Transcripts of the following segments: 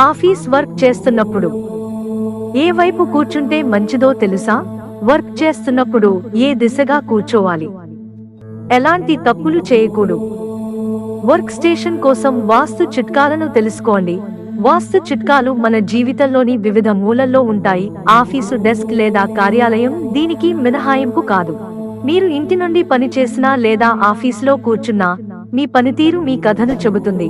Office work చేస్తున్నప్పుడు. ఏ వైపు కూర్చుంటే మంచిదో తెలుసా? వర్క్ చేస్తున్నప్పుడు ఏ దిశగా కూర్చోవాలి? ఎలాంటి తప్పులు చేయకూడదు. వర్క్ స్టేషన్ కోసం వాస్తు చిట్కాలను తెలుసుకోండి. వాస్తు చిట్కాలు మన జీవితంలోని వివిధ మూలల్లో ఉంటాయి. ఆఫీసు డెస్క్ లేదా కార్యాలయం దీనికి మినహాయింపు కాదు. మీరు ఇంటి నుండి పనిచేసినా లేదా ఆఫీసులో కూర్చున్నా మీ పనితీరు మీ కథను చెబుతుంది.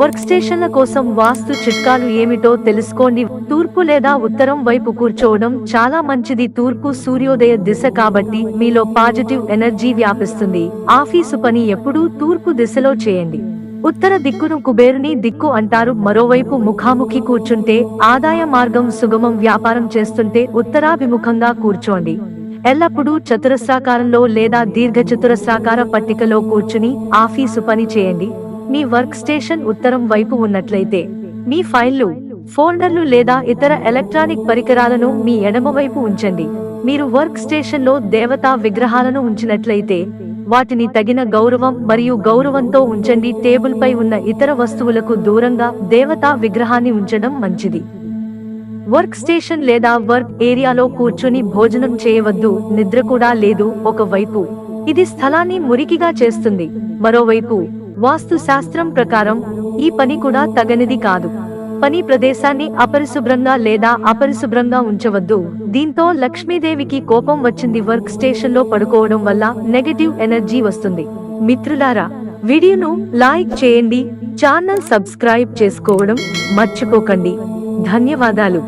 వర్క్ స్టేషన్ల కోసం వాస్తు చిట్కాలు ఏమిటో తెలుసుకోండి. తూర్పు లేదా ఉత్తరం వైపు కూర్చోవడం చాలా మంచిది. తూర్పు సూర్యోదయ దిశ కాబట్టి మీలో పాజిటివ్ ఎనర్జీ వ్యాపిస్తుంది. ఆఫీసు పని ఎప్పుడూ తూర్పు దిశలో చేయండి. ఉత్తర దిక్కును కుబేరుని దిక్కు అంటారు. మరోవైపు ముఖాముఖి కూర్చుంటే ఆదాయ మార్గం సుగమం వ్యాపారం చేస్తుంటే ఉత్తరాభిముఖంగా కూర్చోండి. ఎల్లప్పుడూ చతురస్రాకారంలో లేదా దీర్ఘ చతురస్రాకార పట్టికలో కూర్చుని ఆఫీసు పని చేయండి. మీ వర్క్ స్టేషన్ ఉత్తరం వైపు ఉన్నట్లయితే మీ ఫైళ్ళు ఫోల్డర్లు లేదా ఇతర ఎలక్ట్రానిక్ పరికరాలను మీ ఎడమవైపు ఉంచండి. మీరు వర్క్ స్టేషన్లో దేవతా విగ్రహాలను ఉంచినట్లయితే వాటిని తగిన గౌరవం మరియు గౌరవంతో ఉంచండి. టేబుల్పై ఉన్న ఇతర వస్తువులకు దూరంగా దేవతా విగ్రహాన్ని ఉంచడం మంచిది. వర్క్ స్టేషన్ లేదా వర్క్ ఏరియాలో కూర్చుని భోజనం చేయవద్దు నిద్ర కూడా లేదు ఒకవైపు. ఇది స్థలాన్ని మురికిగా చేస్తుంది. మరోవైపు వాస్తు శాస్త్రం ప్రకారం ఈ పని కూడా తగనిది కాదు. పని ప్రదేశాన్ని అపరిశుభ్రంగా లేదా అపరిశుభ్రంగా ఉంచవద్దు. దీంతో లక్ష్మీదేవికి కోపం వచ్చింది. వర్క్ స్టేషన్లో పడుకోవడం వల్ల నెగటివ్ ఎనర్జీ వస్తుంది. మిత్రులారా వీడియోను లైక్ చేయండి. ఛానల్ సబ్స్క్రైబ్ చేసుకోవడం మర్చిపోకండి. ధన్యవాదాలు.